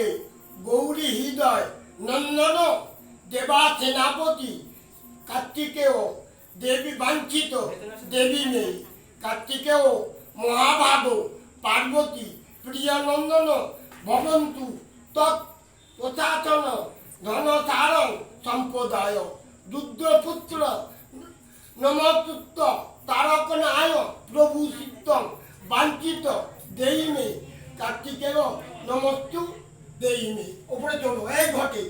মহাভাগে গৌরী হৃদয়, নন্দন, দেবা সেনাপতি, কার্তিকেয়, দেবী বাঞ্ছিত, দেবী নেই কার্তিকেয়, মহাভাগ, পার্বতী প্রিয়নন্দন ভবন্তু, তৎ প্রশাসন ধনতার সম্প্রদায় রুদ্রপুত্র নমস্তুত, তারকনায় প্রভু সিদ্ধম বাঞ্ছিত দেইমে কার্তিকের নমস্তু। দেইমে ওপরে চলো এই ঘটে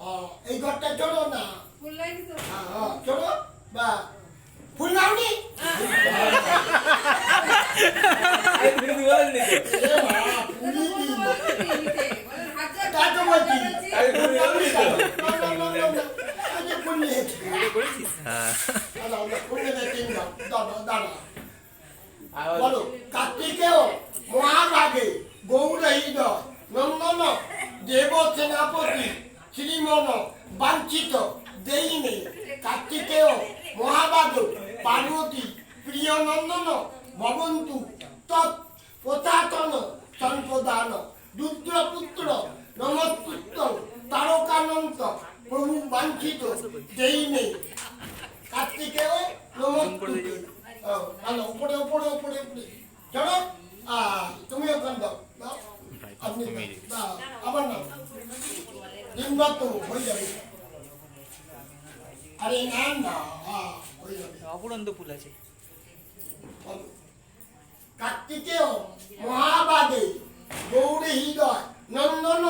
হ্যাঁ, এই ঘরটা চলো না। ফুল লাইনি তো? হ্যাঁ, হ্যাঁ, চলো। বা ফুল নাওনি এ মা, ফুলই দিন। তা তো বলছি। ফুল নাওনি কেন? না, না, না, না, না। আরে ফুল নিয়েছে। দাদা, ওটা ফুল নেবে তিন দাও। দাদা, দাদা। বলো কার্তিকেয় মহাভাগে গৌর হৃদয় নন্দন দেব সেনাপতি শ্রীমন বাঞ্ছিত দেইনে, কার্তিকেয় মহাভাগ পার্বতী, প্রিয় নন্দন, ভবন্তু, তৎ প্রচাতন সম্প্রদান রুদ্রপুত্র নমস্তুত্ত তারকানন্ত, প্রভু বাঞ্ছিত দেইনে। কার্তিকেয়, নমস্তুতে। ভালো উপরে উপরে উপরে উপরে। চলো তুমি ওখান দাও আপনি আবার নাও। কার্তিকেয় মহাবাদে গৌরী হৃদয় নন্দন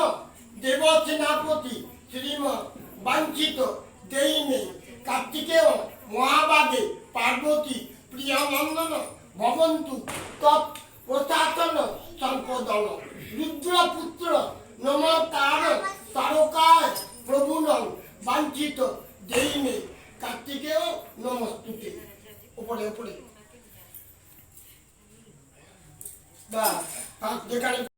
দেব সেনাপতি শ্রীম বাঞ্ছিত দেইনে কার্তিকেয় মহাবাদে পার্বতী প্রিয় নন্দন ভবন্তু তৎ প্রশাসন সম্পদন রুদ্রপুত্র নম তার তারকায় প্রভুনং বাঞ্ছিত দেইনে কার্তিকেয় নমস্তুতে উপরে উপরে বা যেখানে